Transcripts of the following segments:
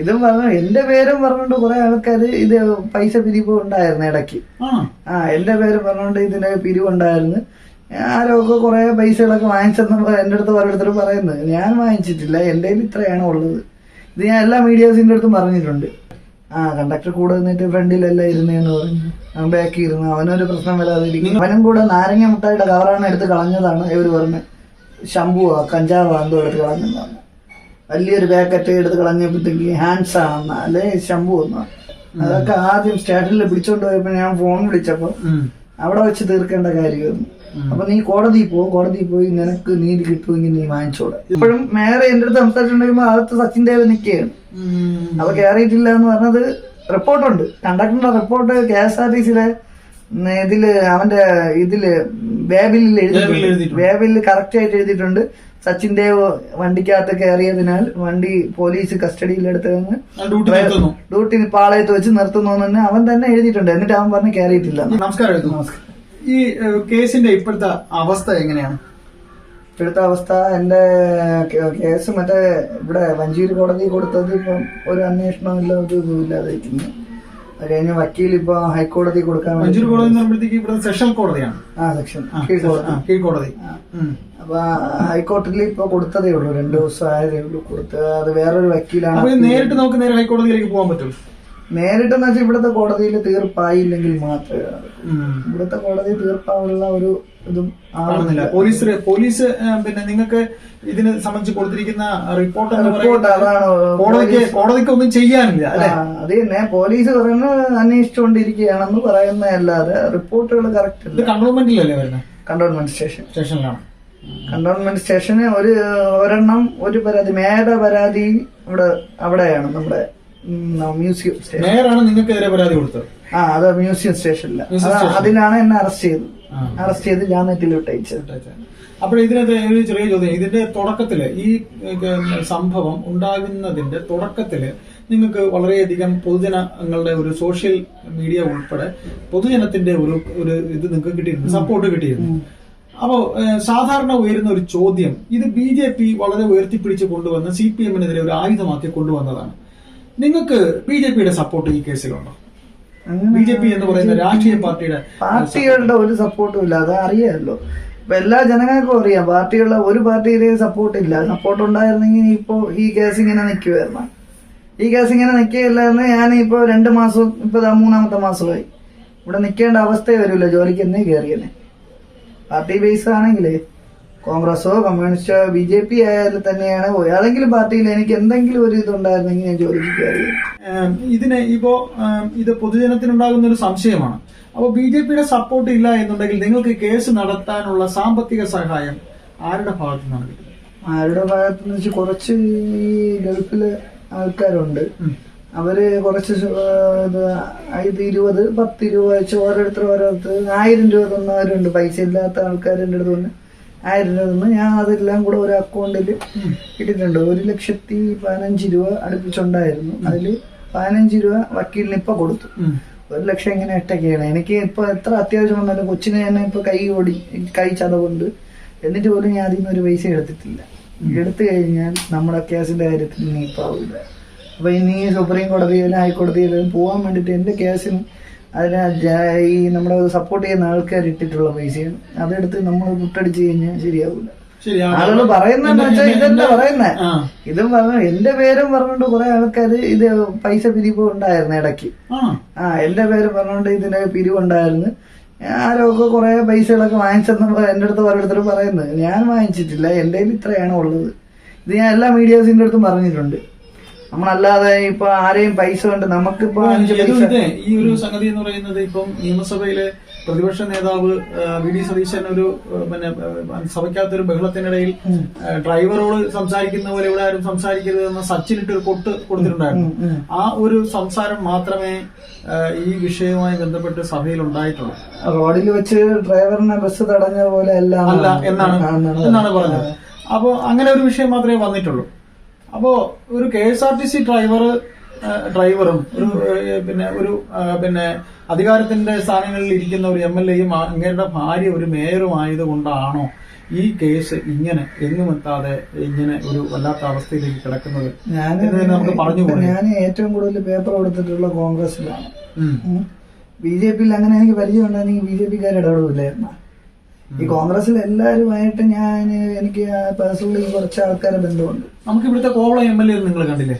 ഇതും പറഞ്ഞു എന്റെ പേരും പറഞ്ഞുകൊണ്ട് കുറെ ആൾക്കാര് ഇത് പൈസ പിരിവ് ഉണ്ടായിരുന്നു ഇടയ്ക്ക്. ആ എന്റെ പേര് പറഞ്ഞുകൊണ്ട് ഇതിന്റെ പിരിവുണ്ടായിരുന്നു ആരൊക്കെ കുറെ പൈസകളൊക്കെ വാങ്ങിച്ചെന്ന് എന്റെ അടുത്ത് ഓരോരുത്തർ പറയുന്നത് ഞാൻ വാങ്ങിച്ചിട്ടില്ല എന്റെ ഇത്രയാണ് ഉള്ളത്. ഇത് ഞാൻ എല്ലാ മീഡിയാസിന്റെ അടുത്തും പറഞ്ഞിട്ടുണ്ട്. ആ കണ്ടക്ടർ കൂടെ നിന്നിട്ട് ഫ്രണ്ടിലെല്ലാം ഇരുന്നേന്ന് പറഞ്ഞു. ബാക്ക് ബാക്കി ഇരുന്നു. അവനൊരു പ്രശ്നം വരാതിരിക്കും അവനും കൂടെ നാരങ്ങ മുട്ടായിട്ട് കവറാണ് എടുത്ത് കളഞ്ഞതാണ് ഇവർ പറഞ്ഞ്. ശംഭുവാ കഞ്ചാവാ എന്തോ എടുത്ത് കളഞ്ഞതാണ് വലിയൊരു പാക്കറ്റ് എടുത്ത് കളഞ്ഞപ്പോഴത്തേക്ക് ഹാൻഡ്സ് ആണെന്ന് അല്ലെ ശമ്പു എന്നാ അതൊക്കെ ആദ്യം സ്റ്റാറ്റിൽ പിടിച്ചോണ്ട് പോയപ്പോ ഞാൻ ഫോൺ വിളിച്ചപ്പോ. അവിടെ വെച്ച് തീർക്കേണ്ട കാര്യമായിരുന്നു. അപ്പൊ നീ കോടതി പോ കോടതി പോയി നിനക്ക് നീതി കിട്ടുമെങ്കിൽ നീ വാങ്ങിച്ചോടെ ഇപ്പോഴും മേയർ എന്റെ അടുത്ത് സംസാരിച്ചിട്ടുണ്ടെങ്കിൽ അകത്ത് സച്ചിൻ ദേവ് നിൽക്കുകയാണ്. അത് കയറിയിട്ടില്ല എന്ന് പറഞ്ഞത് റിപ്പോർട്ടുണ്ട് കണ്ടക്ടറിന്റെ report K S R T സിയിലെ ഇതിൽ അവന്റെ ഇതിൽ വേബിലിൽ എഴുതിയിട്ടുണ്ട്. വേബിലിൽ കറക്റ്റ് ആയിട്ട് എഴുതിയിട്ടുണ്ട്. സച്ചിൻ ദേവ് വണ്ടിക്കകത്ത് കയറിയതിനാൽ വണ്ടി പോലീസ് കസ്റ്റഡിയിൽ എടുത്തു ഡ്യൂട്ടി പാളയത്ത് വെച്ച് നിർത്തുന്നു തന്നെ അവൻ തന്നെ എഴുതിയിട്ടുണ്ട്. എന്നിട്ട് അവൻ പറഞ്ഞ് കയറിയിട്ടില്ല. നമസ്കാരം. നമസ്കാരം. ഈ കേസിന്റെ ഇപ്പോഴത്തെ അവസ്ഥ എങ്ങനെയാണ്? ഇപ്പോഴത്തെ അവസ്ഥ എന്റെ കേസ് മറ്റേ ഇവിടെ വഞ്ചിയൂർ കോടതി കൊടുത്തത് ഇപ്പം ഒരു അന്വേഷണമില്ല ഒരു ഇതും ഇല്ലാതെ ഇരിക്കുന്നു അത് കഴിഞ്ഞ് വക്കീൽ ഇപ്പൊ ഹൈക്കോടതി കൊടുക്കാൻ മഞ്ചൂർ കോടതി എന്ന് പറയുമ്പോഴത്തേക്ക് ഇവിടെ സെഷൻ കോടതിയാണ്. ആ സെക്ഷൻ. കീഴ്ക്കോടതി. അപ്പൊ ഹൈക്കോടതിയിൽ ഇപ്പൊ കൊടുത്തതേ ഉള്ളൂ. രണ്ടു ദിവസം ആയതേ ഉള്ളൂ കൊടുത്ത്. അത് വേറൊരു വക്കീലാണ് നേരിട്ട് നമുക്ക് നേരെ ഹൈക്കോടതിയിലേക്ക് പോകാൻ പറ്റും. നേരിട്ടെന്ന് വെച്ചാൽ ഇവിടുത്തെ കോടതിയിൽ തീർപ്പായില്ലെങ്കിൽ മാത്രമേ. ഇവിടുത്തെ കോടതി തീർപ്പാനുള്ള ഒരു ഇതും കാണുന്നില്ല പോലീസ് പോലീസ് പിന്നെ നിങ്ങൾക്ക് ഇതിനെ സംബന്ധിച്ച് കൊടുത്തിരിക്കുന്ന റിപ്പോർട്ട് എന്ന് റിപ്പോർട്ട് അതാണ് കോടതിക്ക് കോടതിക്ക് ഒന്നും ചെയ്യാനില്ല അത് തന്നെ. പോലീസ് പറയുന്നത് അന്വേഷിച്ചുകൊണ്ടിരിക്കുകയാണെന്ന് പറയുന്നതല്ലാതെ റിപ്പോർട്ടുകൾ കറക്റ്റ് കണ്ടോൺമെന്റിലല്ലേ അല്ല വരുന്നത്? Cantonment station. സ്റ്റേഷനിലാണ്. കണ്ടോൺമെന്റ് സ്റ്റേഷന് ഒരു ഒരെണ്ണം ഒരു പരാതി മേയുടെ പരാതി ഇവിടെ അവിടെയാണ് നമ്മുടെ മ്യൂസിയം സ്റ്റേഷൻ മേയറാണ് നിങ്ങൾക്കെതിരെ പരാതി കൊടുത്തത്. ആ അത് മ്യൂസിയം സ്റ്റേഷനില്ല അതിനാണ് എന്നെ അറസ്റ്റ് ചെയ്തത്. അറസ്റ്റ് ചെയ്ത് ഞാൻ നെറ്റിൽ വിട്ടയച്ചത് അപ്പോൾ ഇതിനകത്ത് ഒരു ചെറിയ ചോദ്യം. ഇതിന്റെ തുടക്കത്തിൽ ഈ സംഭവം ഉണ്ടാകുന്നതിന്റെ തുടക്കത്തിൽ നിങ്ങൾക്ക് വളരെയധികം പൊതുജനങ്ങളുടെ ഒരു സോഷ്യൽ മീഡിയ ഉൾപ്പെടെ പൊതുജനത്തിന്റെ ഒരു ഒരു ഇത് നിങ്ങൾക്ക് കിട്ടിയിരുന്നു സപ്പോർട്ട് കിട്ടിയിരുന്നു അപ്പോ സാധാരണ ഉയരുന്ന ഒരു ചോദ്യം. ഇത് ബി ജെ പി വളരെ ഉയർത്തിപ്പിടിച്ച് കൊണ്ടുവന്ന് സി പി എമ്മിനെതിരെ ഒരു ആയുധമാക്കി കൊണ്ടുവന്നതാണ്. നിങ്ങൾക്ക് ബി ജെ പിയുടെ സപ്പോർട്ട് ഈ കേസിലുണ്ടോ? ബി ജെ പി എന്ന് പറയുന്ന രാഷ്ട്രീയ പാർട്ടിയുടെ പാർട്ടികളുടെ ഒരു സപ്പോർട്ടും ഇല്ല അത് അറിയാമല്ലോ. ഇപ്പൊ എല്ലാ ജനങ്ങൾക്കും അറിയാം പാർട്ടികളുടെ ഒരു പാർട്ടിയുടെ സപ്പോർട്ട് ഇല്ല. സപ്പോർട്ട് ഉണ്ടായിരുന്നെങ്കിൽ ഇപ്പോ ഈ കേസ് ഇങ്ങനെ നിൽക്കുമായിരുന്നു ഈ കേസ് ഇങ്ങനെ നിൽക്കുകയില്ലായിരുന്നു ഞാൻ ഇപ്പോ രണ്ട് മാസം ഇപ്പൊ മൂന്നാമത്തെ മാസമായി. ഇവിടെ നിൽക്കേണ്ട അവസ്ഥയെ വരില്ല ജോലിക്ക് എന്നേ കയറിയെന്നെ? പാർട്ടി ബേസ് ആണെങ്കിലേ. കോൺഗ്രസോ കമ്മ്യൂണിസ്റ്റോ ബി ജെ പി ആയാലും തന്നെയാണ്. ഏതെങ്കിലും പാർട്ടിയിൽ എനിക്ക് എന്തെങ്കിലും ഒരു ഇതുണ്ടായിരുന്നെങ്കിൽ ഞാൻ ജോലിക്ക് ഇതിനെ ഇതിന് ഇപ്പോ ഇത് പൊതുജനത്തിനുണ്ടാകുന്ന ഒരു സംശയമാണ്. അപ്പോൾ ബി ജെ പിയുടെ സപ്പോർട്ട് ഇല്ല എന്നുണ്ടെങ്കിൽ നിങ്ങൾക്ക് കേസ് നടത്താനുള്ള സാമ്പത്തിക സഹായം ആരുടെ ഭാഗത്തു നിന്നാണ് കിട്ടുന്നത്? ആരുടെ ഭാഗത്തുനിന്ന് വെച്ചാൽ കുറച്ച് ഈ ഗൾഫിൽ ആൾക്കാരുണ്ട്. അവർ കുറച്ച് ഇത് ഇരുപത് പത്ത് രൂപ വെച്ച് ഓരോരുത്തർ ഓരോരുത്തർ ആയിരം രൂപ തന്നവരുണ്ട്. പൈസ ഇല്ലാത്ത ആൾക്കാരുടെ അടുത്ത് തന്നെ ആയിരം രൂപ തന്ന് ഞാൻ അതെല്ലാം കൂടെ ഒരു അക്കൗണ്ടിൽ ഇട്ടിട്ടുണ്ട്. ഒരു ലക്ഷത്തി പതിനഞ്ച് രൂപ അടുപ്പിച്ചുണ്ടായിരുന്നു. അതിൽ പതിനഞ്ച് രൂപ വക്കീലിന് ഇപ്പൊ കൊടുത്തു. ഒരു ലക്ഷം ഇങ്ങനെ ഇട്ടൊക്കെയാണ്. എനിക്ക് ഇപ്പൊ എത്ര അത്യാവശ്യം വന്നാലും കൊച്ചിന് തന്നെ ഇപ്പൊ കൈ ഓടി കൈ ചതവുണ്ട്. എന്നിട്ട് പോലും ഞാൻ അതിൽ നിന്ന് ഒരു പൈസ എടുത്തിട്ടില്ല. എടുത്തു കഴിഞ്ഞാൽ നമ്മുടെ കേസിന്റെ കാര്യത്തിൽ നീപ്പാവില്ല അപ്പൊ ഇനി സുപ്രീം കോടതിയിലും ഹൈക്കോടതിയിലും പോകാൻ വേണ്ടിട്ട് എന്റെ കേസിന് അതിന് ഈ നമ്മുടെ സപ്പോർട്ട് ചെയ്യുന്ന ആൾക്കാർ ഇട്ടിട്ടുള്ള പൈസയും അതെടുത്ത് നമ്മൾ മുട്ടടിച്ച് കഴിഞ്ഞാൽ ശരിയാവില്ല ആളുകൾ പറയുന്നതെന്ന് ഇതെന്താ വെച്ചാൽ ഇതെന്താ പറയുന്നേ. ഇതും പറഞ്ഞു എന്റെ പേരും പറഞ്ഞുകൊണ്ട് കുറെ ആൾക്കാർ ഇത് പൈസ പിരിവ് ഉണ്ടായിരുന്നു ഇടയ്ക്ക്. ആ. എന്റെ പേര് പറഞ്ഞുകൊണ്ട് ഇതിന്റെ പിരിവുണ്ടായിരുന്നു ആരൊക്കെ കുറെ പൈസകളൊക്കെ വാങ്ങിച്ചെന്ന് എന്റെ അടുത്ത് ഓരോരുത്തർ പറയുന്നത് ഞാൻ വാങ്ങിച്ചിട്ടില്ല എന്റെ ഇത്രയാണ് ഉള്ളത് ഇത് ഞാൻ എല്ലാ മീഡിയാസിന്റെ അടുത്തും പറഞ്ഞിട്ടുണ്ട്. നമ്മളല്ലാതെ ഇപ്പൊ ആരെയും പൈസ കൊണ്ട് നമുക്കിപ്പോ അഞ്ച് പൈസ ഈ ഒരു സംഗതി എന്ന് പറയുന്നത് ഇപ്പം നിയമസഭയിലെ പ്രതിപക്ഷ നേതാവ് വി ഡി സതീശൻ ഒരു പിന്നെ സഭയ്ക്കകത്തൊരു ബഹളത്തിനിടയിൽ ഡ്രൈവറോട് സംസാരിക്കുന്ന പോലെ ഇവിടെ ആരും സംസാരിക്കരുത് എന്ന സച്ചിനിട്ട് ഒരു കൊട്ട് കൊടുത്തിട്ടുണ്ടായിരുന്നു ആ ഒരു സംസാരം മാത്രമേ ഈ വിഷയവുമായി ബന്ധപ്പെട്ട് സഭയിൽ ഉണ്ടായിട്ടുള്ളൂ. റോഡിൽ വെച്ച് ഡ്രൈവറിനെ ബസ് തടഞ്ഞ പോലെ അല്ല എന്നാണ് എന്നാണ് എന്നാണ് പറഞ്ഞത്. അപ്പോ അങ്ങനെ ഒരു വിഷയം മാത്രമേ വന്നിട്ടുള്ളൂ. അപ്പോ ഒരു K S R T C driver ഡ്രൈവറും ഒരു പിന്നെ ഒരു പിന്നെ അധികാരത്തിന്റെ സ്ഥാനങ്ങളിൽ ഇരിക്കുന്ന ഒരു എം എൽ എയും അങ്ങേരുടെ ഭാര്യ ഒരു മേയറും ആയതുകൊണ്ടാണോ ഈ കേസ് ഇങ്ങനെ എങ്ങുമെത്താതെ ഇങ്ങനെ ഒരു വല്ലാത്ത അവസ്ഥയിലേക്ക് കിടക്കുന്നത് ഞാൻ നമുക്ക് പറഞ്ഞു. ഞാൻ ഏറ്റവും കൂടുതൽ പേപ്പർ കൊടുത്തിട്ടുള്ള കോൺഗ്രസിലാണ്. ബി ജെ പിയിൽ അങ്ങനെ എനിക്ക് പരിചയം ഉണ്ടായിരുന്നെങ്കിൽ ബി ജെ പിക്കാർ ഇടപെടില്ലായിരുന്നു ഈ കോൺഗ്രസിൽ എല്ലാവരുമായിട്ട് ഞാൻ എനിക്ക് പേഴ്സണലി കുറച്ച് ആൾക്കാരെ ബന്ധമുണ്ട്. നമുക്ക് ഇവിടുത്തെ കോവള എം എൽ എ നിങ്ങൾ കണ്ടില്ലേ?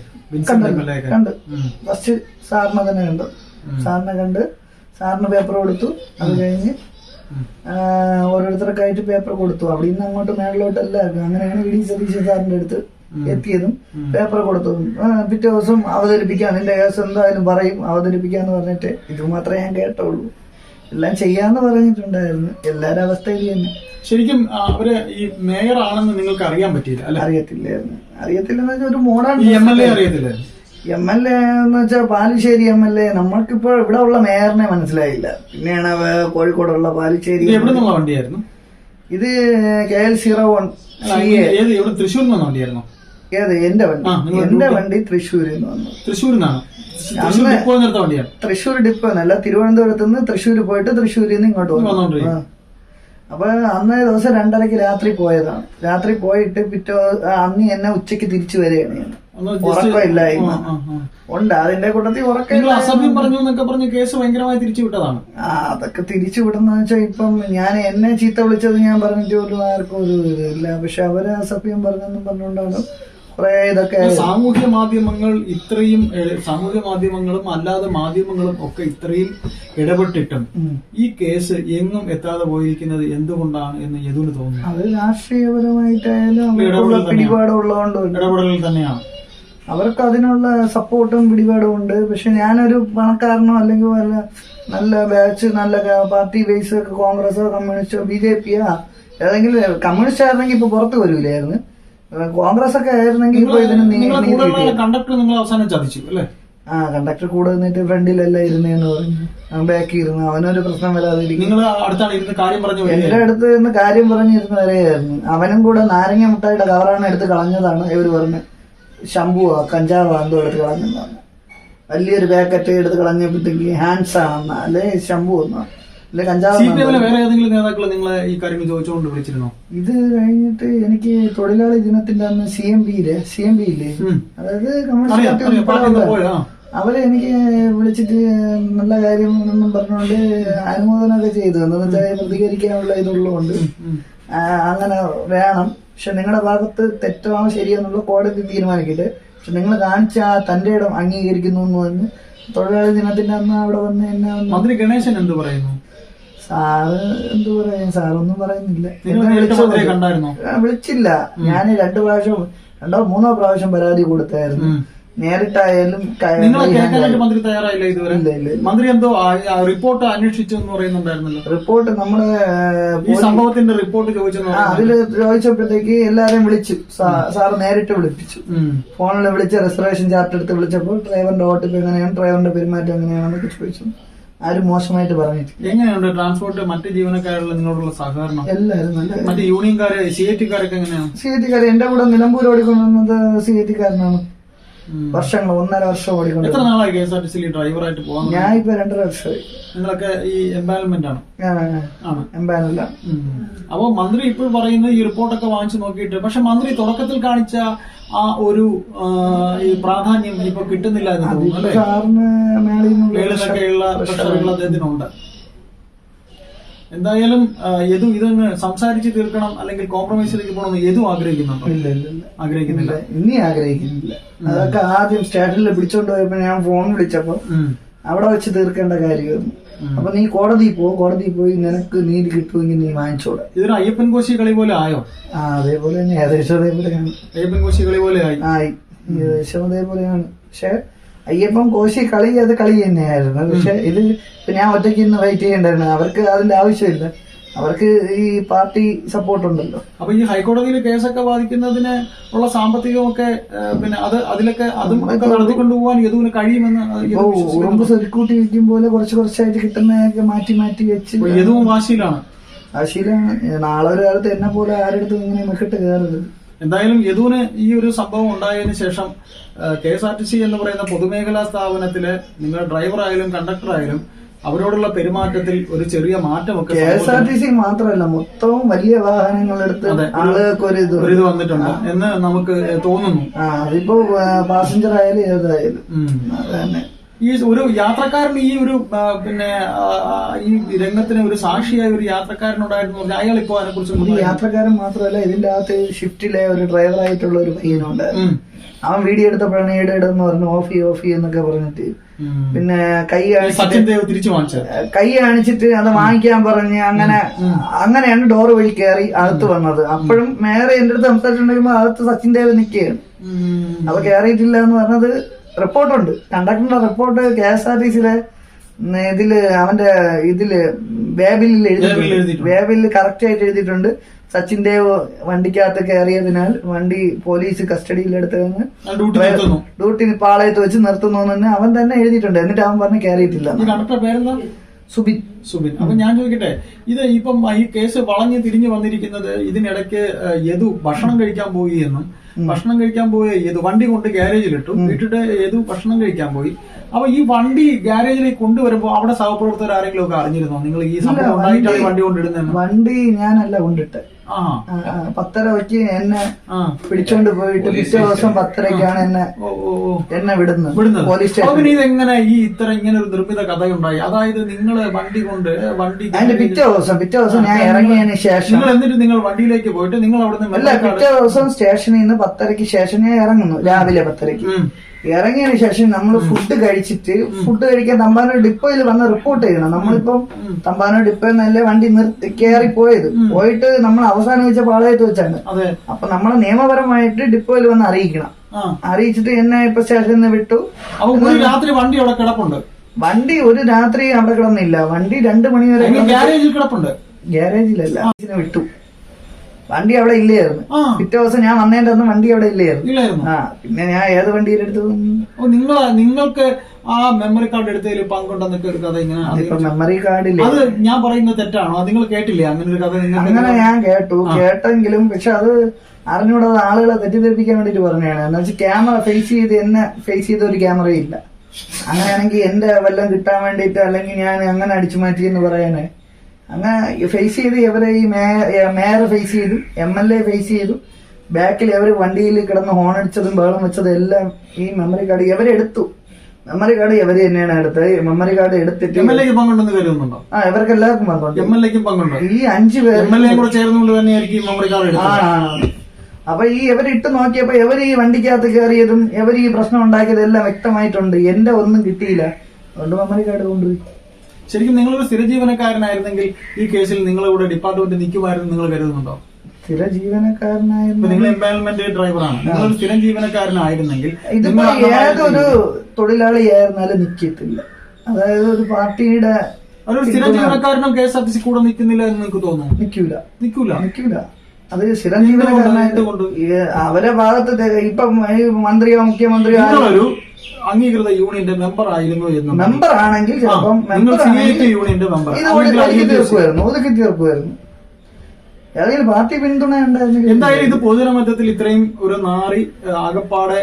കണ്ട് ഫസ്റ്റ് സാറിനെ തന്നെ കണ്ടു. സാറിനെ കണ്ട് സാറിന് പേപ്പർ കൊടുത്തു. അത് കഴിഞ്ഞ് ഓരോരുത്തർക്കായിട്ട് പേപ്പർ കൊടുത്തു. അവിടെ നിന്ന് അങ്ങോട്ട് മേളിലോട്ട് എല്ലാവർക്കും. അങ്ങനെയാണ് വി ഡി സതീശൻ സാറിന്റെ അടുത്ത് എത്തിയതും പേപ്പർ കൊടുത്തു ആ, പിറ്റേ ദിവസം അവതരിപ്പിക്കാൻ നിന്റെ കേസ് എന്തായാലും പറയും. അവതരിപ്പിക്കാന്ന് പറഞ്ഞിട്ട് ഇത് മാത്രമേ ഞാൻ കേട്ടുള്ളൂ എല്ലാം ചെയ്യാന്ന് പറഞ്ഞിട്ടുണ്ടായിരുന്നു. എല്ലാരും അവസ്ഥ ഇത് തന്നെ. ശരിക്കും അവർ ഈ മേയർ ആണെന്ന് നിങ്ങൾക്ക് അറിയാൻ പറ്റിയില്ല അല്ല? അറിയത്തില്ലായിരുന്നു. അറിയത്തില്ലെന്ന് വെച്ചാൽ ഒരു മോഡാണ്. എം എൽ എ അറിയത്തില്ല? എം എൽ എ എന്ന് വെച്ചാൽ പാലിശ്ശേരി എം എൽ എ. നമ്മൾക്കിപ്പോ ഇവിടെ ഉള്ള മേയറിനെ മനസ്സിലായില്ല. പിന്നെയാണ് കോഴിക്കോടുള്ള പാലിശ്ശേരി ഇത് എവിടെ നിന്നുള്ള വണ്ടിയായിരുന്നു? ഇത് K L zero one Thrissur തൃശ്ശൂരിൽ നിന്നുള്ള വണ്ടിയായിരുന്നു? ഏത്? എന്റെ വണ്ടി. എന്റെ വണ്ടി തൃശ്ശൂരിൽ നിന്ന് വന്നു. തൃശ്ശൂരിൽ നിന്നാണ്. തൃശ്ശൂർ ഡിപ്പോ എന്നല്ല തിരുവനന്തപുരത്ത് നിന്ന് തൃശ്ശൂർ പോയിട്ട് തൃശ്ശൂരിൽ നിന്ന് ഇങ്ങോട്ട് വന്നു. അപ്പൊ അന്നേ ദിവസം രണ്ടരക്ക് രാത്രി പോയതാണ്. രാത്രി പോയിട്ട് പിറ്റേ അന്ന് എന്നെ ഉച്ചയ്ക്ക് തിരിച്ചു വരികയാണ് ഞാൻ. ഉറക്കമില്ലായ്മ. ഉണ്ട് അതിന്റെ കൂട്ടത്തിൽ ഉറക്കം പറഞ്ഞു എന്നൊക്കെ പറഞ്ഞ് കേസ് ഭയങ്കരമായി തിരിച്ചു വിട്ടതാണ്. അതൊക്കെ തിരിച്ചു വിടുന്ന വെച്ചാൽ ഇപ്പം ഞാൻ എന്നെ ചീത്ത വിളിച്ചത് ഞാൻ പറഞ്ഞിട്ട് ഒരു ആർക്കും ഒരു ഇതില്ല പക്ഷെ അവർ അസഭ്യം പറഞ്ഞെന്നും പറഞ്ഞുകൊണ്ടാണ് ഇതൊക്കെ സാമൂഹ്യ മാധ്യമങ്ങൾ ഇത്രയും സാമൂഹ്യ മാധ്യമങ്ങളും അല്ലാതെ മാധ്യമങ്ങളും ഒക്കെ ഇത്രയും ഇടപെട്ടിട്ടും. ഈ കേസ് എങ്ങും എത്താതെ പോയിരിക്കുന്നത് എന്തുകൊണ്ടാണ് എന്ന് യദുവിന് തോന്നുന്നു? അത് രാഷ്ട്രീയപരമായിട്ടായാലും. പിടിപാടുള്ളതുകൊണ്ട് ഇടപെടലിൽ തന്നെയാണ്. അവർക്ക് അതിനുള്ള സപ്പോർട്ടും പിടിപാടും ഉണ്ട് പക്ഷെ ഞാനൊരു പണക്കാരനോ അല്ലെങ്കിൽ വല്ല നല്ല ബാച്ച് നല്ല പാർട്ടി ബേസ് കോൺഗ്രസോ കമ്മ്യൂണിസ്റ്റോ ബി ജെ പിയോ ഏതെങ്കിലും കമ്മ്യൂണിസ്റ്റ് ആയിരുന്നെങ്കിൽ ഇപ്പൊ പുറത്ത് വരൂലായിരുന്നു കോൺഗ്രസ് ഒക്കെ ആയിരുന്നെങ്കിൽ ഇപ്പൊ ഇതിന്. കണ്ടക്ടർ നിങ്ങൾ അവസാനം ചതിച്ചു അല്ലേ? ആ കണ്ടക്ടർ കൂടെ നിന്നിട്ട് ഫ്രണ്ടിലല്ല ഇരുന്നേന്ന് പറഞ്ഞു. അവൻ ബാക്കി ഇരുന്നു. അവനൊരു പ്രശ്നം വരാതിരിക്കും ഇരുന്ന് പറഞ്ഞു എന്റെ. അടുത്ത് നിന്ന് കാര്യം പറഞ്ഞിരുന്ന വരെയായിരുന്നു അവനും കൂടെ നാരങ്ങ മുട്ടായിട്ട് കവറാണ് എടുത്ത് കളഞ്ഞതാണ് ഇവർ പറഞ്ഞ്. ശംഭുവോ കഞ്ചാവോ എന്തോ എടുത്ത് കളഞ്ഞെന്നാണ് വലിയൊരു പാക്കറ്റ് എടുത്ത് കളഞ്ഞപ്പോഴത്തേക്ക് ഹാൻഡ്സ് ആണെന്ന. അല്ലെ ശംഭു എന്നോ അല്ലെ കഞ്ചാവ് സി പി എമ്മിലെ വേറെ ഏതെങ്കിലും നേതാക്കൾ നിങ്ങളെ ഈ കാര്യങ്ങൾ ചോദിച്ചുകൊണ്ട് വിളിച്ചിരുന്നോ? ഇത് കഴിഞ്ഞിട്ട് എനിക്ക് തൊഴിലാളി ദിനത്തിന്റെ അന്ന് സി എം പിയിലെ സി എം പി ഇല്ലേ അതായത് കമ്മ്യൂണിസ്റ്റ് പാർട്ടി ഉൾപ്പെടെ അവർ എനിക്ക് വിളിച്ചിട്ട് നല്ല കാര്യം എന്നും പറഞ്ഞുകൊണ്ട് അനുമോദനമൊക്കെ ചെയ്തു. എന്ന് വെച്ചാൽ പ്രതികരിക്കാനുള്ള ഇതുള്ളതുകൊണ്ട്. അങ്ങനെ വേണം. പക്ഷെ നിങ്ങളുടെ ഭാഗത്ത് തെറ്റാണോ ശരിയെന്നുള്ള കോടതി തീരുമാനിക്കട്ടെ. പക്ഷെ നിങ്ങൾ കാണിച്ച ആ തന്റെ ഇടം അംഗീകരിക്കുന്നു എന്ന് പറഞ്ഞ് തൊഴിലാളി ദിനത്തിന്റെ അന്ന് അവിടെ വന്ന് എന്നെ മന്ത്രി ഗണേശൻ എന്ത് പറയുന്നു? സാറ് എന്തു പറയാ? സാറൊന്നും പറയുന്നില്ല. വിളിച്ചില്ല. ഞാൻ രണ്ടു പ്രാവശ്യം രണ്ടോ മൂന്നോ പ്രാവശ്യം പരാതി കൊടുത്തായിരുന്നു. നേരിട്ടായാലും മന്ത്രി തയ്യാറായില്ല ഇതുവരെ? മന്ത്രി എന്തോ റിപ്പോർട്ട് അന്വേഷിച്ചു എന്ന് പറയുന്നുണ്ടായിരുന്നല്ലോ. റിപ്പോർട്ട് നമ്മൾ ഈ സംഭവത്തിന്റെ റിപ്പോർട്ട് ചോദിച്ചു അതിൽ ചോദിച്ചപ്പോഴത്തേക്ക് എല്ലാരെയും വിളിച്ചു. സാർ നേരിട്ട് വിളിപ്പിച്ചു. ഫോണിൽ വിളിച്ച് റിസർവേഷൻ ചാർട്ട് എടുത്ത് വിളിച്ചപ്പോൾ ഡ്രൈവറിന്റെ ഓട്ടിപ്പ് എങ്ങനെയാണ് ഡ്രൈവറിന്റെ പെരുമാറ്റം എങ്ങനെയാണെന്നൊക്കെ ചോദിച്ചു. ആരും മോശമായിട്ട് പറഞ്ഞിട്ട് എങ്ങനെയുണ്ട് ട്രാൻസ്പോർട്ട് മറ്റ് ജീവനക്കാരുള്ള നിങ്ങളോടുള്ള സഹകരണം? എല്ലാരും നല്ല മറ്റ് യൂണിയൻകാര് സി ഐ ടിക്കാരൊക്കെ എങ്ങനെയാണ് സി ഐ ടിക്കാർ എന്റെ കൂടെ നിലമ്പൂർ ഓടിക്കൊണ്ടുവന്നത് സി ഐ ടിക്കാരനാണ്. വർഷങ്ങൾ ഒന്നര വർഷം ഓടിക്കൊണ്ട് എത്ര നാളായി കെ എസ് ആർ ടി സിയിൽ ഡ്രൈവറായിട്ട് പോകാൻ ഞാൻ ഇപ്പൊ രണ്ടര വർഷമായി. നിങ്ങളൊക്കെ ഈ എംപാനൽമെന്റ് ആണ്? ആണ്. എംപാനല്ല അപ്പോൾ മന്ത്രി ഇപ്പോൾ പറയുന്നത് ഈ റിപ്പോർട്ടൊക്കെ വാങ്ങിച്ചു നോക്കിയിട്ട് പക്ഷെ മന്ത്രി തുടക്കത്തിൽ കാണിച്ച ആ ഒരു ഈ പ്രാധാന്യം ഇപ്പൊ കിട്ടുന്നില്ല എന്ന് തോന്നുന്നു അല്ലേ? സാറിന് മേളിൽ നിന്നുള്ള പ്രഷറുകൾ അദ്ദേഹത്തിനുണ്ട്. എന്തായാലും എതും യദു ഇതൊന്ന് സംസാരിച്ച് തീർക്കണം അല്ലെങ്കിൽ കോംപ്രമൈസിലേക്ക് പോകണമെന്ന് യദു ആഗ്രഹിക്കുന്നുണ്ടോ? ഇല്ല ഇല്ല ഇല്ല. ആഗ്രഹിക്കുന്നില്ല. ഇനി ആഗ്രഹിക്കുന്നില്ല. അതൊക്കെ ആദ്യം സ്റ്റാറ്റിൽ പിടിച്ചോണ്ട് പോയപ്പോ ഞാൻ ഫോൺ വിളിച്ചപ്പോ അവിടെ വെച്ച് തീർക്കേണ്ട കാര്യമായിരുന്നു അപ്പൊ നീ കോടതി പോ കോടതി പോയി നിനക്ക് നീതി കിട്ടുമെങ്കിൽ നീ വാങ്ങിച്ചോടെ. ഇതൊരു അയ്യപ്പൻ കോശി കളി പോലെ ആയോ? ആ അതേപോലെ തന്നെ ഏകദേശം അതേപോലെയാണ്. അയ്യപ്പൻ കോശി കളി പോലെ ആയി. ആയി. ഏകദേശം അതേപോലെയാണ്. പക്ഷെ അയ്യപ്പം കോശി കളി അത് കളി തന്നെയായിരുന്നു. പക്ഷെ ഇതിൽ ഞാൻ ഒറ്റയ്ക്ക് ഇന്ന് ഫൈറ്റ് ചെയ്യണ്ടായിരുന്നു. അവർക്ക് അതിന്റെ ആവശ്യമില്ല. അവർക്ക് ഈ പാർട്ടി സപ്പോർട്ട് ഉണ്ടല്ലോ. അപ്പൊ ഈ ഹൈക്കോടതിയിൽ കേസൊക്കെ ബാധിക്കുന്നതിന് ഉള്ള സാമ്പത്തികമൊക്കെ പിന്നെ അത് അതിലൊക്കെ അതും ഒക്കെ നടത്തിക്കൊണ്ടുപോകാൻ യദുവിന് കഴിയുമെന്ന്. ഉറുമ്പ് സ്വരുക്കൂട്ടി വെക്കും പോലെ കുറച്ച് കുറച്ചായിട്ട് കിട്ടുന്നതൊക്കെ മാറ്റി മാറ്റി വെച്ച് യദുവും വാശിയിലാണ്. ആശീലാണ് നാളെ ഒരു കാലത്ത് എന്നെ പോലെ ആരെടുത്തും ഇങ്ങനെ മെക്കിട്ട് കയറരുത്. എന്തായാലും യദുവിന് ഈ ഒരു സംഭവം ഉണ്ടായതിനു ശേഷം K S R T C എന്ന് പറയുന്ന പൊതുമേഖലാ സ്ഥാപനത്തിൽ നിങ്ങൾ ഡ്രൈവർ ആയാലും കണ്ടക്ടർ ആയാലും അവരോടുള്ള പെരുമാറ്റത്തിൽ ഒരു ചെറിയ മാറ്റമൊക്കെ K S R T C മാത്രമല്ല മൊത്തവും വലിയ വാഹനങ്ങളെടുത്ത്. ആളുകൾക്ക് ഒരു ഇത് ഒരു ഇത് വന്നിട്ടുണ്ട് എന്ന് നമുക്ക് തോന്നുന്നു. അതിപ്പോ പാസഞ്ചർ ആയാലും ഏതായാലും. അത് തന്നെ. ഈ ഒരു യാത്രക്കാരൻ ഈ ഒരു പിന്നെ ഈ രംഗത്തിന് ഒരു സാക്ഷിയായ ഒരു യാത്രക്കാരനുണ്ടായിരുന്നു. പറഞ്ഞാൽ അയാൾ ഇപ്പോ അതിനെ കുറിച്ച് യാത്രക്കാരൻ മാത്രമല്ല ഇതിന്റെ അകത്ത് ഷിഫ്റ്റിലെ ഒരു ഡ്രൈവറായിട്ടുള്ള ഒരു പയ്യനുണ്ട്. അവൻ വീഡിയോ എടുത്തപ്പോഴാണ് ഈടെ ഇടെന്ന് പറഞ്ഞു ഓഫി ഓഫി എന്നൊക്കെ പറഞ്ഞിട്ട്. പിന്നെ കൈ തിരിച്ചു കൈ കാണിച്ചിട്ട് അത് വാങ്ങിക്കാൻ പറഞ്ഞ് അങ്ങനെ അങ്ങനെയാണ് ഡോർ വഴി കയറി അകത്ത് വന്നത്. അപ്പോഴും മേറെ എന്റെ അടുത്ത് സംസാരിച്ചിട്ടുണ്ടെങ്കിൽ അകത്ത് സച്ചിൻ ദേവ് നിൽക്കുകയാണ്. അത് കയറിയിട്ടില്ല എന്ന് പറഞ്ഞത് റിപ്പോർട്ടുണ്ട്. കണ്ടക്ടറിന്റെ report K S R T സിയിലെ ഇതിൽ അവന്റെ ഇതിൽ വേബിലിൽ എഴുതിയിട്ടുണ്ട്. വേബിലിൽ കറക്റ്റ് ആയിട്ട് എഴുതിയിട്ടുണ്ട്. സച്ചിൻ ദേവ് വണ്ടിക്കകത്ത് കയറിയതിനാൽ വണ്ടി പോലീസ് കസ്റ്റഡിയിലെടുത്ത് കഴിഞ്ഞ് ഡ്യൂട്ടി പാളയത്ത് വെച്ച് നിർത്തുന്നു തന്നെ അവൻ തന്നെ എഴുതിയിട്ടുണ്ട്. എന്നിട്ട് അവൻ പറഞ്ഞ് കയറിയിട്ടില്ല. സുബിൻ. സുബിൻ. അപ്പൊ ഞാൻ ചോദിക്കട്ടെ ഇത് ഇപ്പം ഈ കേസ് വളഞ്ഞ് തിരിഞ്ഞു വന്നിരിക്കുന്നത് ഇതിനിടയ്ക്ക് യദു ഭക്ഷണം കഴിക്കാൻ പോയി എന്നും. ഭക്ഷണം കഴിക്കാൻ പോയ യദു വണ്ടി കൊണ്ട് ഗ്യാരേജിലിട്ടു ഇട്ടിട്ട് യദു ഭക്ഷണം കഴിക്കാൻ പോയി. അപ്പൊ ഈ വണ്ടി ഗ്യാരേജിലേക്ക് കൊണ്ടുവരുമ്പോ അവിടെ സഹപ്രവർത്തകർ ആരെങ്കിലും ഒക്കെ അറിഞ്ഞിരുന്നോ? നിങ്ങൾ ഈ സംഭവം ഉണ്ടായിട്ടാണ് വണ്ടി കൊണ്ടിടുന്ന വണ്ടി ഞാനല്ല കൊണ്ടിട്ട് ആ. വെച്ച് എന്നെ പിടിച്ചോണ്ട് പോയിട്ട് പിറ്റേ ദിവസം പത്തരക്കാണ് എന്നെ എന്നെ വിടുന്നത്. പോലീസ് സ്റ്റേഷൻ ഇതെങ്ങനെ ഈ ഇത്ര ഇങ്ങനെ ഒരു നിർമ്മിത കഥയുണ്ടായി? അതായത് നിങ്ങൾ വണ്ടി കൊണ്ട് വണ്ടി അതിന്റെ പിറ്റേ ദിവസം പിറ്റേ ദിവസം ഞാൻ ഇറങ്ങിയതിന് ശേഷം നിങ്ങൾ എന്നിട്ട് നിങ്ങൾ വണ്ടിയിലേക്ക് പോയിട്ട് നിങ്ങൾ അവിടെ നിന്ന് അല്ല പിറ്റേ ദിവസം സ്റ്റേഷനിൽ നിന്ന് പത്തരക്ക് ശേഷം ഞാൻ ഇറങ്ങുന്നു രാവിലെ പത്തരക്ക്. ഇറങ്ങിയതിന് ശേഷം നമ്മൾ ഫുഡ് കഴിച്ചിട്ട് ഫുഡ് കഴിക്കാൻ തമ്പാനൂർ ഡിപ്പോയിൽ വന്ന് റിപ്പോർട്ട് ചെയ്യണം. നമ്മളിപ്പം തമ്പാനൂർ ഡിപ്പോയിൽ നിന്നല്ലേ വണ്ടി നിർത്തി കയറി പോയത്. പോയിട്ട് നമ്മൾ അവസാനം വെച്ച പാളയത്ത് വെച്ചാണ്. അപ്പൊ നമ്മളെ നിയമപരമായിട്ട് ഡിപ്പോയിൽ വന്ന് അറിയിക്കണം. അറിയിച്ചിട്ട് എന്നെ ഇപ്പൊ സ്റ്റേഷനിൽ നിന്ന് വിട്ടു. രാത്രി വണ്ടി അവിടെ കിടപ്പുണ്ട്? വണ്ടി ഒരു രാത്രി അവിടെ കിടന്നില്ല. വണ്ടി രണ്ടു മണി വരെ ഗ്യാരേജിൽ കിടപ്പുണ്ട്? ഗ്യാരേജിലല്ല വിട്ടു. വണ്ടി അവിടെ ഇല്ലായിരുന്നു. പിറ്റേ ദിവസം ഞാൻ വന്നതിന്റെ അന്ന് വണ്ടി അവിടെ ഇല്ലായിരുന്നു. ആ പിന്നെ ഞാൻ ഏത് വണ്ടിയിൽ എടുത്തു നിങ്ങൾ നിങ്ങൾക്ക് ആ മെമ്മറി കാർഡ് എടുത്തതിൽ പങ്കുണ്ടെന്നൊക്കെ ഒരു കഥ ഇങ്ങനെ മെമ്മറി കാർഡ് ഇല്ല? അത് ഞാൻ പറയുന്നത് തെറ്റാണോ? നിങ്ങൾ കേട്ടില്ലേ? അങ്ങനെ ഒരു കഥ അങ്ങനെ ഞാൻ കേട്ടു. കേട്ടെങ്കിലും പക്ഷെ അത് അറിഞ്ഞൂടാതെ ആളുകളെ തെറ്റിദ്ധരിപ്പിക്കാൻ വേണ്ടിട്ട് പറഞ്ഞാണ് എന്ന് വെച്ചാൽ ക്യാമറ ഫേസ് ചെയ്ത് എന്നെ ഫേസ് ചെയ്ത ഒരു ക്യാമറയില്ല അങ്ങനെയാണെങ്കിൽ എന്റെ വല്ലതും കിട്ടാൻ വേണ്ടിയിട്ട് അല്ലെങ്കിൽ ഞാൻ അങ്ങനെ അടിച്ചു മാറ്റി എന്ന് പറയാനേ അങ്ങനെ ഫേസ് ചെയ്ത് ഇവരെ ഈ മേയറെ ഫേസ് ചെയ്തു എം എൽ എ ഫേസ് ചെയ്തു. ബാക്കിൽ അവർ വണ്ടിയിൽ കിടന്ന് ഹോൺ അടിച്ചതും ബഹളം വെച്ചതും എല്ലാം ഈ മെമ്മറി കാർഡ് ഇവരെടുത്തു മെമ്മറി കാർഡ് ഇവർ തന്നെയാണ് എടുത്തത്. മെമ്മറി കാർഡ് എടുത്തിട്ട് എം എൽ എക്ക് പങ്കുണ്ടെന്ന് കരുതുന്നുണ്ടോ? ആ ഇവർക്ക് എല്ലാവർക്കും പങ്കുണ്ട്. എം എൽ എക്കും പങ്കുണ്ടോ. ഈ അഞ്ച് പേര് എം എൽ എയും കൂടെ ചേർന്നുകൊണ്ട് തന്നെയായിരിക്കും ഈ മെമ്മറി കാർഡ് ആ അപ്പൊ ഈ ഇവരിട്ട് ഇട്ട് നോക്കിയപ്പോ ഇവർ ഈ വണ്ടിക്കകത്ത് കയറിയതും ഇവർ ഈ പ്രശ്നം ഉണ്ടാക്കിയതും എല്ലാം വ്യക്തമായിട്ടുണ്ട്. എന്റെ ഒന്നും കിട്ടിയില്ല. അതുകൊണ്ട് മെമ്മറി കാർഡ് കൊണ്ടുപോയി. ശരിക്കും നിങ്ങളൊരു സ്ഥിര ജീവനക്കാരനായിരുന്നെങ്കിൽ ഈ കേസിൽ നിങ്ങളിവിടെ ഡിപ്പാർട്ട്മെന്റ് നിൽക്കുമായിരുന്നു നിങ്ങൾ കരുതുന്നുണ്ടോ? സ്ഥിര ജീവനക്കാരനായിരുന്നു നിങ്ങൾ എംപാനൽമെന്റ് ഡ്രൈവറാണ് നിങ്ങൾ സ്ഥിര ജീവനക്കാരനായിരുന്നെങ്കിൽ ഇതിപ്പോ ഏതൊരു തൊഴിലാളി ആയിരുന്നാലും നിക്കത്തില്ല അതായത് ഒരു പാർട്ടിയുടെ ഒരു സ്ഥിരം ജീവനക്കാരനും K S R T C കൂടെ നിൽക്കുന്നില്ല എന്ന് നിങ്ങൾക്ക് തോന്നുന്നു? നിൽക്കൂല. നിൽക്കൂല? നിൽക്കൂല. അത് സ്ഥിര ജീവനക്കാരനായിട്ട് കൊണ്ട് അവരെ ഭാഗത്ത് ഇപ്പം മന്ത്രിയോ മുഖ്യമന്ത്രിയോ അംഗീകൃത യൂണിയന്റെ മെമ്പർ ആയിരുന്നു എന്ന് മെമ്പർ ആണെങ്കിൽ ചിലപ്പം നിങ്ങൾ സി ഐ ടി യൂണിയന്റെ മെമ്പർ ഇത് ഒതുക്കി ഒതുക്കി തീർക്കുമായിരുന്നു ഒതുക്കി തീർക്കുമായിരുന്നു. ഏതെങ്കിലും പാർട്ടി പിന്തുണ എന്തായാലും ഇത് പൊതുജനമധ്യത്തിൽ ഇത്രയും ഒരു നാറി ആകപ്പാടെ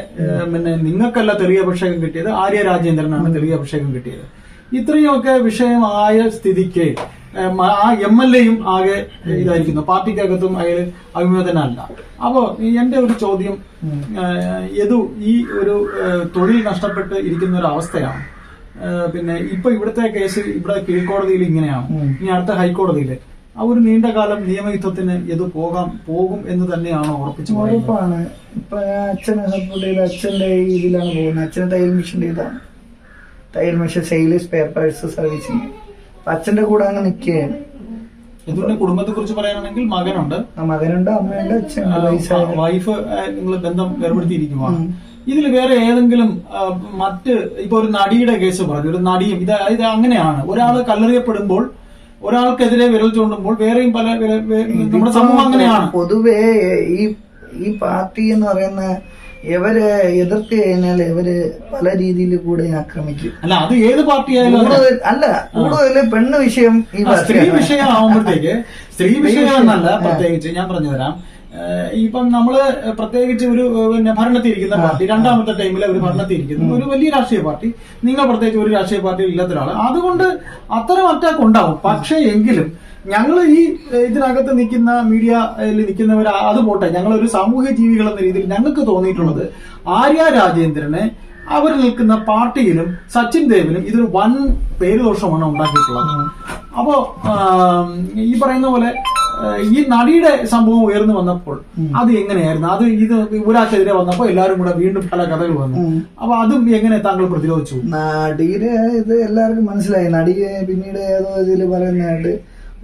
പിന്നെ നിങ്ങൾക്കല്ല തെളിയ അഭിഷേകം കിട്ടിയത് ആര്യ രാജേന്ദ്രനാണ് തെളിയ അഭിഷേകം കിട്ടിയത്. ഇത്രയുമൊക്കെ വിഷയമായ സ്ഥിതിക്ക് ആ എം എൽ എയും ആകെ ഇതായിരിക്കുന്നു. പാർട്ടിക്കകത്തും അയാൾ അഭിമുഖനല്ല അപ്പോ എന്റെ ഒരു ചോദ്യം ഏതു യദു ഈ ഒരു തൊഴിൽ നഷ്ടപ്പെട്ട് ഇരിക്കുന്ന ഒരു അവസ്ഥയാണ്. പിന്നെ ഇപ്പൊ ഇവിടുത്തെ കേസ് ഇവിടെ കീഴ്ക്കോടതിയിൽ ഇങ്ങനെയാണ്. ഇനി അടുത്ത ഹൈക്കോടതിയിൽ. ആ ഒരു നീണ്ട കാലം നിയമയുദ്ധത്തിന് ഇത് പോകാം പോകും എന്ന് തന്നെയാണോ ഉറപ്പിച്ചു ഉറപ്പാണ്. ഇപ്പൊ അച്ഛനെ സപ്പോർട്ട് ചെയ്ത് അച്ഛന്റെ ഇതിലാണ് പോകുന്നത്. അച്ഛന് തയ്യൽ മെഷീന്റെ ഇതാണ് തയ്യൽ മെഷീൻ സെയിൽസ് പേപ്പേഴ്സ് സർവീസിങ്. അച്ഛന്റെ കൂടെ അങ്ങ് നിൽക്കുകയാണ് ഇതിന്റെ കുടുംബത്തെ കുറിച്ച് പറയാനാണെങ്കിൽ മകനുണ്ട് മകനുണ്ട് അമ്മയുണ്ട് അച്ഛനുണ്ട് വൈഫ് നിങ്ങൾ ബന്ധം വേർപെടുത്തിയിരിക്കുവാണ് ഇതിൽ വേറെ ഏതെങ്കിലും മറ്റ് ഇപ്പൊ ഒരു നടിയുടെ കേസ് പറഞ്ഞു ഒരു നടിയും ഇത് ഇത് അങ്ങനെയാണ്. ഒരാൾ കല്ലെറിയപ്പെടുമ്പോൾ ഒരാൾക്കെതിരെ വിരൽ ചൂണ്ടുമ്പോൾ വേറെയും പല നമ്മുടെ സമൂഹം അങ്ങനെയാണ്. പൊതുവേ ഈ ഈ പാർട്ടി എന്ന് പറയുന്ന ഇവരെ എതിർത്ത് കഴിഞ്ഞാൽ ഇവർ പല രീതിയിൽ കൂടെ ആക്രമിക്കും. അല്ല അത് ഏത് പാർട്ടിയായാലും. കൂടുതൽ അല്ല കൂടുതൽ പെണ്ണ് വിഷയം ഈ സ്ത്രീ വിഷയം ആവുമ്പോഴത്തേക്ക് സ്ത്രീ വിഷയം എന്നല്ല പ്രത്യേകിച്ച് ഞാൻ പറഞ്ഞു തരാം ഏഹ് ഇപ്പം നമ്മൾ പ്രത്യേകിച്ച് ഒരു പിന്നെ ഭരണത്തിൽ ഇരിക്കുന്ന പാർട്ടി രണ്ടാമത്തെ ടൈമിൽ ഒരു ഭരണത്തിൽ ഇരിക്കുന്നു. ഒരു വലിയ രാഷ്ട്രീയ പാർട്ടി. നിങ്ങൾ പ്രത്യേകിച്ച് ഒരു രാഷ്ട്രീയ പാർട്ടിയിൽ ഇല്ലാത്ത അതുകൊണ്ട് അത്തരം അറ്റാക്ക് ഉണ്ടാവും. പക്ഷേ എങ്കിലും ഞങ്ങൾ ഈ ഇതിനകത്ത് നിൽക്കുന്ന മീഡിയയിൽ നിൽക്കുന്നവർ അത് പോട്ടെ. ഞങ്ങൾ ഒരു സാമൂഹ്യ ജീവികൾ എന്ന രീതിയിൽ ഞങ്ങൾക്ക് തോന്നിയിട്ടുള്ളത് ആര്യ രാജേന്ദ്രനെ അവർ നിൽക്കുന്ന പാർട്ടിയിലും സച്ചിൻ ദേവിനും ഇതൊരു വൻ പേരുദോഷമാണ് ഉണ്ടാക്കിയിട്ടുള്ളത്. അപ്പോ ഈ പറയുന്ന പോലെ ഈ നടിയുടെ സംഭവം ഉയർന്നു വന്നപ്പോൾ അത് എങ്ങനെയായിരുന്നു? അത് ഇത് ഒരാൾക്കെതിരെ വന്നപ്പോൾ എല്ലാവരും കൂടെ വീണ്ടും പല കഥകൾ വന്നു. അപ്പൊ അതും എങ്ങനെ താങ്കൾ പ്രതിരോധിച്ചു? നടിയുടെ ഇത് എല്ലാവർക്കും മനസ്സിലായി. നടിയെ പിന്നീട് ഏതോ ഇതിൽ പറയുന്നതായിട്ട്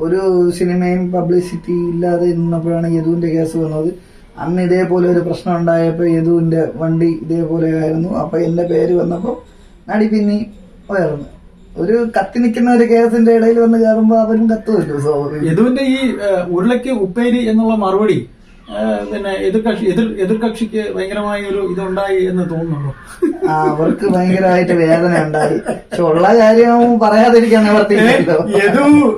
ഒരു സിനിമയും പബ്ലിസിറ്റി ഇല്ലാതെ നിന്നപ്പോഴാണ് യദുവിന്റെ കേസ് വന്നത്. അന്ന് ഇതേപോലെ ഒരു പ്രശ്നം ഉണ്ടായപ്പോൾ യദുവിന്റെ വണ്ടി ഇതേപോലെ ആയിരുന്നു. അപ്പൊ എന്റെ പേര് വന്നപ്പോൾ നടി പിന്നി ഉയർന്നു. ഒരു കത്തി നിൽക്കുന്ന ഒരു കേസിന്റെ ഇടയിൽ വന്ന് കയറുമ്പോ അവരും കത്തുമല്ലോ സ്വാഭാവികം. യദുവിന്റെ ഈ ഉരുളയ്ക്ക് ഉപ്പേരി എന്നുള്ള മറുപടി പിന്നെ എതിർകക്ഷി എതിർ എതിർകക്ഷിക്ക് ഭയങ്കരമായ ഒരു ഇതുണ്ടായി എന്ന് തോന്നുന്നുള്ളൂ അവർക്ക് ഭയങ്കരമായിട്ട് വേദന ഉണ്ടായി. പക്ഷെ ഉള്ള കാര്യം പറയാതിരിക്കാൻ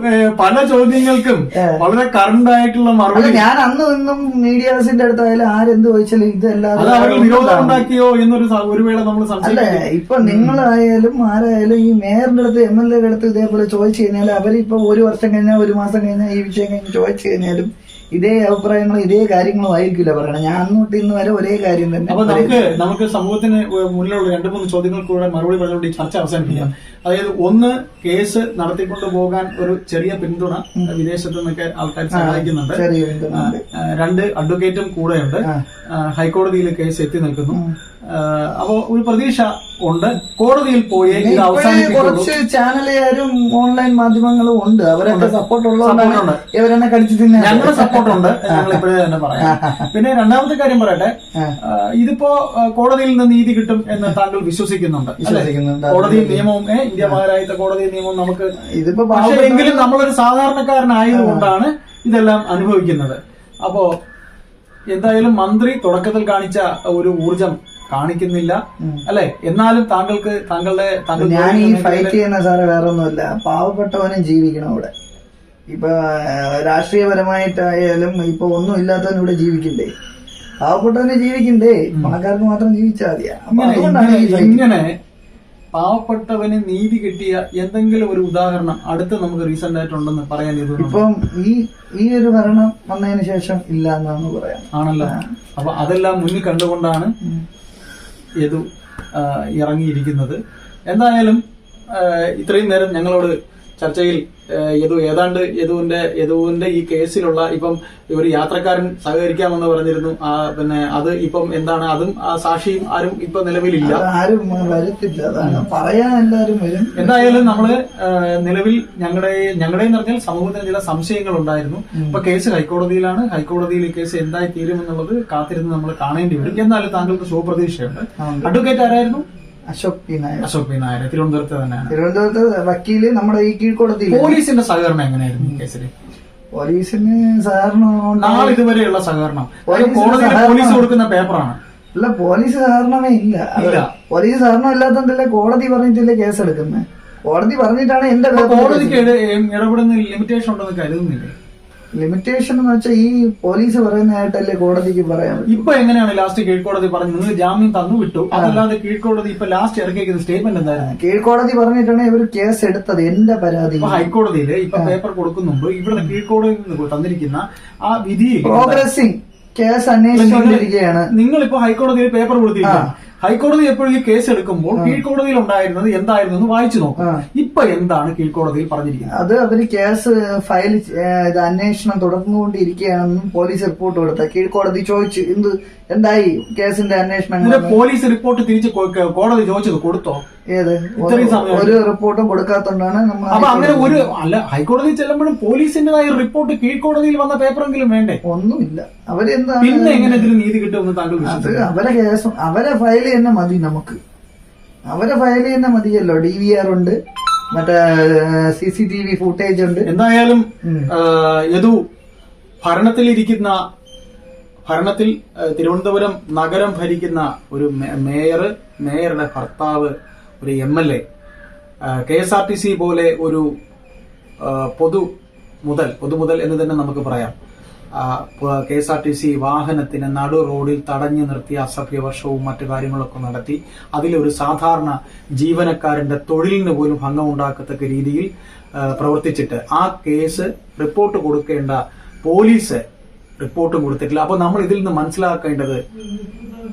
ഏ, പല ചോദ്യങ്ങൾക്കും വളരെ കറണ്ട് ആയിട്ടുള്ള മറുപടി. ഞാൻ അന്ന് നിന്നും മീഡിയാസിന്റെ അടുത്തായാലും ആരെന്ത് ചോദിച്ചാലും ഇതെല്ലാം വിരോധം ഉണ്ടാക്കിയോ എന്നൊരു ഒരു വേള നമ്മൾ അല്ല ഇപ്പൊ നിങ്ങളായാലും ആരായാലും ഈ മേയറിന്റെ അടുത്ത് എം എൽ എയുടെ അടുത്ത് ഇതേപോലെ ചോദിച്ചു കഴിഞ്ഞാൽ അവരിപ്പോ ഒരു വർഷം കഴിഞ്ഞാൽ ഒരു മാസം കഴിഞ്ഞാൽ ഈ വിഷയം കഴിഞ്ഞ് ചോദിച്ചു കഴിഞ്ഞാലും ഇതേ അഭിപ്രായങ്ങളും ഇതേ കാര്യങ്ങളും ആയിരിക്കില്ല പറയണം. ഞാൻ അന്ന് അന്നോട്ട് ഇന്ന് വരെ ഒരേ കാര്യം തന്നെ അപ്പൊ നമുക്ക് നമുക്ക് സമൂഹത്തിന് മുന്നിലുള്ള രണ്ട് മൂന്ന് ചോദ്യങ്ങൾക്ക് കൂടെ മറുപടി പറഞ്ഞുകൊണ്ട് ഈ ചർച്ച അവസാനിപ്പിക്കാം. അതായത് ഒന്ന് കേസ് നടത്തിക്കൊണ്ടു പോകാൻ ഒരു ചെറിയ പിന്തുണ വിദേശത്തു നിന്നൊക്കെ ആൾക്കാർ സഹായിക്കുന്നുണ്ട്. രണ്ട് അഡ്വക്കേറ്റും കൂടെയുണ്ട്. ഹൈക്കോടതിയിൽ കേസ് എത്തി നിൽക്കുന്നു. ആ, അപ്പോ ഒരു പ്രതീക്ഷ ഉണ്ട്. കോടതിയിൽ പോയി ഇത് കുറച്ച് ചാനലുകാരും ഓൺലൈൻ മാധ്യമങ്ങളും ഉണ്ട്. അവരൊക്കെ സപ്പോർട്ട് ഉള്ളതുകൊണ്ടാണ് ഉണ്ട്. ഇവരെന്നെ കടിച്ചു തിന്നെ ഞങ്ങളുടെ സപ്പോർട്ടുണ്ട് ഞങ്ങൾ ഇപ്പോഴേ തന്നെ പറയാം. പിന്നെ രണ്ടാമത്തെ കാര്യം പറയട്ടെ. ഇതിപ്പോ കോടതിയിൽ നിന്ന് നീതി കിട്ടും എന്ന് താങ്കൾ വിശ്വസിക്കുന്നുണ്ട്. കോടതി നിയമവും ഇന്ത്യ മഹാരാജ്യത്തെ കോടതി നിയമവും നമുക്ക് ഇതിപ്പോ പക്ഷേ എങ്കിലും നമ്മളൊരു സാധാരണക്കാരനായതുകൊണ്ടാണ് ഇതെല്ലാം അനുഭവിക്കുന്നത്. അപ്പോ എന്തായാലും മന്ത്രി തുടക്കത്തിൽ കാണിച്ച ഒരു ഊർജം കാണിക്കുന്നില്ല. അല്ലെ? എന്നാലും താങ്കൾക്ക് താങ്കളുടെ താങ്കൾ ഞാൻ ഈ ഫൈറ്റ് ചെയ്യുന്ന സാറ് വേറെ ഒന്നുമില്ല പാവപ്പെട്ടവനും ജീവിക്കണം ഇവിടെ ഇപ്പൊ രാഷ്ട്രീയപരമായിട്ടായാലും ഇപ്പൊ ഒന്നും ഇല്ലാത്തവനും ഇവിടെ ജീവിക്കണ്ടേ? പാവപ്പെട്ടവനെ ജീവിക്കണ്ടേ? പണക്കാർക്ക് മാത്രം ജീവിച്ചാൽ മതിയാ. ഇങ്ങനെ പാവപ്പെട്ടവന് നീതി കിട്ടിയ എന്തെങ്കിലും ഒരു ഉദാഹരണം അടുത്ത് നമുക്ക് റീസെന്റ് ആയിട്ടുണ്ടെന്ന് പറയാൻ ഇത് ഇപ്പം ഈ ഈ ഒരു ഭരണം വന്നതിന് ശേഷം ഇല്ല എന്നാണ് പറയാം ആണല്ലോ. അപ്പൊ അതെല്ലാം മുന്നിൽ കണ്ടുകൊണ്ടാണ് യദു ഇറങ്ങിയിരിക്കുന്നത്. എന്തായാലും ഇത്രയും നേരം ഞങ്ങളോട് ചർച്ചയിൽ യദു ഏതാണ്ട് യദുവിന്റെ യദുവിന്റെ ഈ കേസിലുള്ള ഇപ്പം ഒരു യാത്രക്കാരൻ സഹകരിക്കാമെന്ന് പറഞ്ഞിരുന്നു. ആ പിന്നെ അത് ഇപ്പം എന്താണ്? അതും ആ സാക്ഷിയും ആരും ഇപ്പൊ നിലവിലില്ല. ആരും വരത്തില്ല. അതാണ് പറയാൻ എല്ലാവരും വരും. എന്തായാലും നമ്മൾ നിലവിൽ ഞങ്ങളുടെ ഞങ്ങളുടെ എന്ന് പറഞ്ഞാൽ സമൂഹത്തിന് ചില സംശയങ്ങൾ ഉണ്ടായിരുന്നു ഇപ്പൊ കേസ് ഹൈക്കോടതിയിലാണ്. ഹൈക്കോടതിയിൽ ഈ കേസ് എന്തായി തീരുമെന്നുള്ളത് കാത്തിരുന്ന് നമ്മൾ കാണേണ്ടി വരും. എന്നാലും താങ്കൾക്ക് ശുഭപ്രതീക്ഷയുണ്ട്. അഡ്വക്കേറ്റ് ആരായിരുന്നു? അശോക് പി നായർ. അശോക് പി നായർ തിരുവനന്തപുരത്ത് തന്നെയാണ്. തിരുവനന്തപുരത്ത് വക്കീൽ നമ്മുടെ ഈ കീഴ്ക്കോടതിയിൽ പോലീസിന്റെ സഹകരണം എങ്ങനെയായിരുന്നു ഈ കേസിൽ പോലീസിന് സഹകരണം നാളെ ഇതുവരെയുള്ള സഹകരണം. പോലീസ് കൊടുക്കുന്ന പേപ്പറാണ്. അല്ല പോലീസ് സഹകരണമേ ഇല്ല. പോലീസ് സഹകരണം ഇല്ലാത്തതല്ലേ കോടതി പറഞ്ഞിട്ടല്ലേ കേസ് എടുക്കുന്നത് കോടതി പറഞ്ഞിട്ടാണ് എന്റെ കോടതിക്ക് ഇടപെടുന്ന ലിമിറ്റേഷൻ ഉണ്ടെന്ന് കരുതുന്നില്ലേ? ലിമിറ്റേഷൻ എന്ന് വെച്ചാൽ ഈ പോലീസ് പറയുന്നതായിട്ടല്ലേ കോടതിക്ക് പറയാൻ പറ്റൂ. ഇപ്പൊ എങ്ങനെയാണ് ലാസ്റ്റ് കീഴ്ക്കോടതി പറഞ്ഞു നിങ്ങൾ ജാമ്യം തന്നു വിട്ടു. അതല്ലാതെ കീഴ്ക്കോടതി ഇപ്പൊ ലാസ്റ്റ് ഇറക്കിയിരിക്കുന്ന സ്റ്റേറ്റ്മെന്റ് എന്തായിരുന്നു? കീഴ്ക്കോടതി പറഞ്ഞിട്ടാണ് ഇവർ കേസ് എടുത്തത്. എന്റെ പരാതി. ഹൈക്കോടതിയിൽ ഇപ്പൊ പേപ്പർ കൊടുക്കുന്നുണ്ട്. ഇവിടെ കീഴ്ക്കോടതിയിൽ നിന്ന് തന്നിരിക്കുന്ന ആ വിധി പ്രോഗ്രസിംഗ് കേസ് അന്വേഷിച്ചുകൊണ്ടിരിക്കുകയാണ്. നിങ്ങളിപ്പോ ഹൈക്കോടതിയിൽ പേപ്പർ കൊടുത്തിരിക്കുകയാണ് ഹൈക്കോടതി എപ്പോഴും ഈ കേസ് എടുക്കുമ്പോൾ കീഴ്ക്കോടതിയിൽ ഉണ്ടായിരുന്നത് എന്തായിരുന്നു എന്ന് വായിച്ചു നോക്കാം. ഇപ്പൊ എന്താണ് കീഴ്ക്കോടതിയിൽ പറഞ്ഞിരിക്കുന്നത്? അത് അവർ കേസ് ഫയൽ ഇത് അന്വേഷണം തുടർന്നുകൊണ്ടിരിക്കുകയാണെന്നും പോലീസ് റിപ്പോർട്ട് കൊടുത്ത കീഴ്ക്കോടതി ചോദിച്ചു എന്ത് എന്തായി കേസിന്റെ അന്വേഷണം? പോലീസ് റിപ്പോർട്ട് തിരിച്ച് കോടതി ചോദിച്ചത് കൊടുത്തോ? ഏത്? ഒരു റിപ്പോർട്ടും കൊടുക്കാത്തോണ്ടാണ് നമ്മൾ അപ്പൊ അങ്ങനെ ഒരു അല്ല ഹൈക്കോടതി ചെല്ലുമ്പോഴും പോലീസിന്റേതായ റിപ്പോർട്ട് കീഴ്ക്കോടതിയിൽ വന്ന പേപ്പറെങ്കിലും വേണ്ടേ? ഒന്നുമില്ല. അവരെന്താ പിന്നെ എങ്ങനെ ഇതിന് നീതി കിട്ടുമെന്ന് താങ്കൾ അവരെ കേസും അവരെ ഫയൽ തന്നെ മതി നമുക്ക്. അവരെ ഫയൽ തന്നെ മതിയല്ലോ. ഡി വി ആർ ഉണ്ട്. മറ്റേ C C T V footage ഉണ്ട്. എന്തായാലും യദു ഭരണത്തിലിരിക്കുന്ന ഭരണത്തിൽ തിരുവനന്തപുരം നഗരം ഭരിക്കുന്ന ഒരു മേയർ മേയറുടെ ഭർത്താവ് ഒരു M L A K S R T C പോലെ ഒരു പൊതു മുതൽ പൊതുമുതൽ എന്ന് തന്നെ നമുക്ക് പറയാം. K S R T C വാഹനത്തിന് നടു റോഡിൽ തടഞ്ഞു നിർത്തി അസഭ്യവർഷവും മറ്റു കാര്യങ്ങളൊക്കെ നടത്തി. അതിലൊരു സാധാരണ ജീവനക്കാരന്റെ തൊഴിലിന് പോലും ഭംഗം ഉണ്ടാക്കത്തക്ക രീതിയിൽ പ്രവർത്തിച്ചിട്ട് ആ കേസ് റിപ്പോർട്ട് കൊടുക്കേണ്ട പോലീസ് റിപ്പോർട്ട് കൊടുത്തിട്ടില്ല. അപ്പൊ നമ്മൾ ഇതിൽ നിന്ന് മനസ്സിലാക്കേണ്ടത്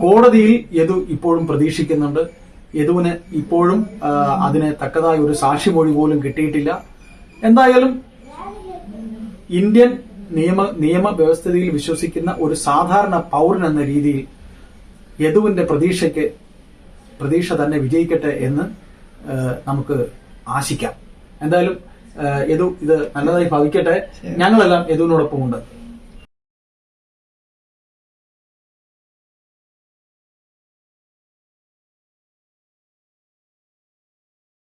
കോടതിയിൽ യദു ഇപ്പോഴും പ്രതീക്ഷിക്കുന്നുണ്ട്. യദുവിന് ഇപ്പോഴും അതിന് തക്കതായ ഒരു സാക്ഷിമൊഴി പോലും കിട്ടിയിട്ടില്ല. എന്തായാലും ഇന്ത്യൻ നിയമ നിയമ വ്യവസ്ഥിതിയിൽ വിശ്വസിക്കുന്ന ഒരു സാധാരണ പൗരൻ എന്ന രീതിയിൽ യദുവിന്റെ പ്രതീക്ഷയ്ക്ക് പ്രതീക്ഷ തന്നെ വിജയിക്കട്ടെ എന്ന് നമുക്ക് ആശിക്കാം. എന്തായാലും യദു ഇത് നല്ലതായി ഭവിക്കട്ടെ. ഞങ്ങളെല്ലാം യദുവിനോടൊപ്പമുണ്ട്.